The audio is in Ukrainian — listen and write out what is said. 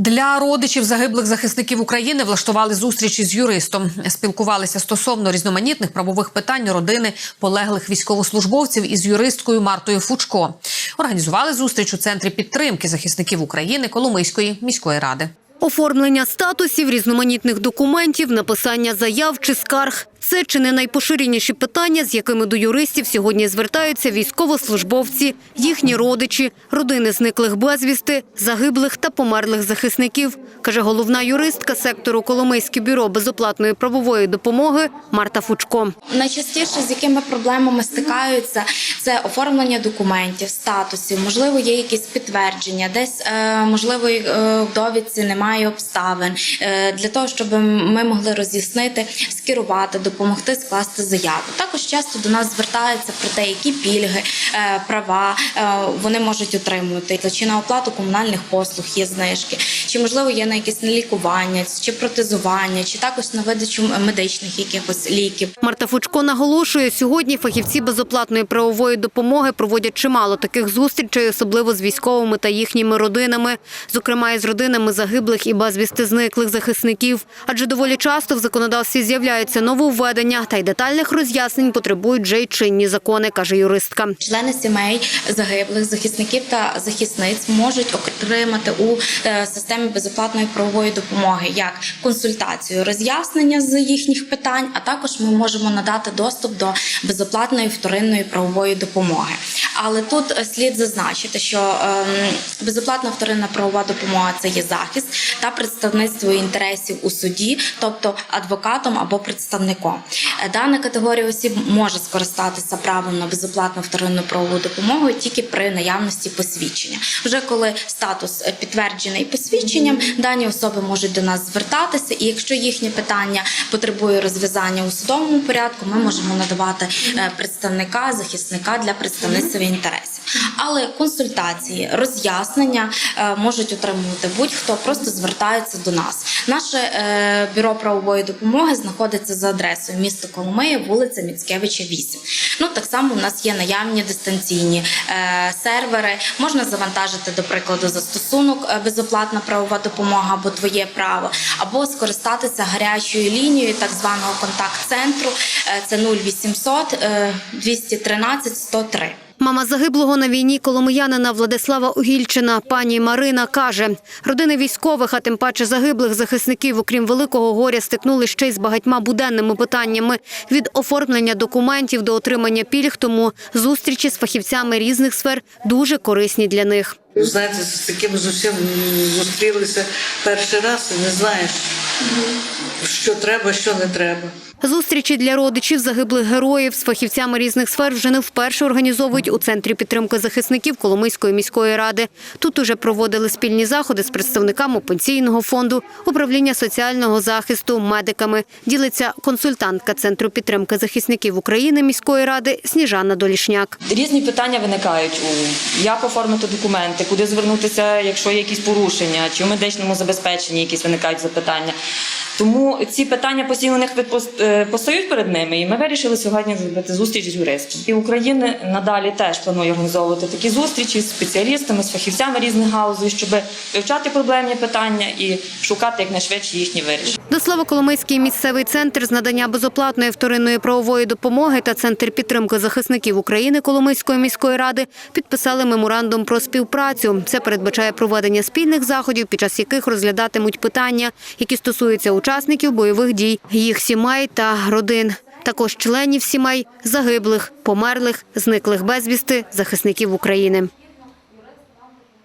Для родичів загиблих захисників України влаштували зустрічі з юристом. Спілкувалися стосовно різноманітних правових питань родини полеглих військовослужбовців із юристкою Мартою Фучко. Організували зустріч у центрі підтримки захисників України Коломийської міської ради. Оформлення статусів, різноманітних документів, написання заяв чи скарг – це чи не найпоширеніші питання, з якими до юристів сьогодні звертаються військовослужбовці, їхні родичі, родини зниклих безвісти, загиблих та померлих захисників, каже головна юристка сектору Коломийське бюро безоплатної правової допомоги Марта Фучко. Найчастіше з якими проблемами стикаються це оформлення документів, статусів, можливо, є якісь підтвердження, десь е, можливо е, в довідці немає обставин е, для того, щоб ми могли роз'яснити, скерувати, допомогти скласти заяву. Також часто до нас звертаються про те, які пільги, е, права е, вони можуть отримувати, чи на оплату комунальних послуг є знижки, чи можливо є на якісь на лікування, чи протезування, чи також на видачу медичних якихось ліків. Марта Фучко наголошує, сьогодні фахівці безоплатної правової допомоги проводять чимало таких зустрічей, особливо з військовими та їхніми родинами, зокрема із родинами загиблих і безвісти зниклих захисників. Адже доволі часто в законодавстві з'являються нововведення та й детальних роз'яснень потребують вже й чинні закони, каже юристка. Члени сімей загиблих захисників та захисниць можуть отримати у е, системі безоплатної правової допомоги як консультацію, роз'яснення з їхніх питань, а також ми можемо надати доступ до безоплатної вторинної правової допомоги. Але тут е, слід зазначити, що ем, безоплатна вторинна правова допомога це є захист та представництво інтересів у суді, тобто адвокатом або представником. Е, Дана категорія осіб може скористатися правом на безоплатну вторинну правову допомогу тільки при наявності посвідчення. Вже коли статус е, підтверджений посвідченням, дані особи можуть до нас звертатися, і якщо їхнє питання потребує розв'язання у судовому порядку, ми можемо надавати е, представника, захисника для представництва інтересів. Але консультації, роз'яснення е, можуть отримувати будь-хто, просто звертається до нас. Наше е, бюро правової допомоги знаходиться за адресою місто Коломия, вулиця Міцкевича, 8. Ну так само у нас є наявні дистанційні е, сервери. Можна завантажити, до прикладу, застосунок е, безоплатна правова допомога або твоє право, або скористатися гарячою лінією так званого контакт-центру. Е, це 0800 е, 213 103. Мама загиблого на війні коломиянина Владислава Угільчина, пані Марина, каже, родини військових, а тим паче загиблих захисників, окрім великого горя, стикнули ще й з багатьма буденними питаннями від оформлення документів до отримання пільг. Тому зустрічі з фахівцями різних сфер дуже корисні для них. Знаєте, з таким зовсім зустрілися перший раз і не знаєш, що треба, що не треба. Зустрічі для родичів загиблих героїв з фахівцями різних сфер вже не вперше організовують у центрі підтримки захисників Коломийської міської ради. Тут уже проводили спільні заходи з представниками пенсійного фонду, управління соціального захисту, медиками. Ділиться консультантка центру підтримки захисників України міської ради Сніжана Долішняк. Різні питання виникають у як оформити документи, куди звернутися, якщо є якісь порушення, чи в медичному забезпеченні якісь виникають запитання. Тому ці питання постійно у них е, постають перед ними, і ми вирішили сьогодні зробити зустріч з юристом. І Україна надалі теж планує організовувати такі зустрічі з спеціалістами, з фахівцями різних галузей, щоб вивчати проблемні питання і шукати якнайшвидше їхні вирішення. До слова, Коломийський місцевий центр з надання безоплатної вторинної правової допомоги та центр підтримки захисників України Коломийської міської ради підписали меморандум про співпрацю. Це передбачає проведення спільних заходів, під час яких розглядатимуть питання, які стосуються учасників бойових дій, їх сімей та родин. Також членів сімей загиблих, померлих, зниклих безвісти захисників України.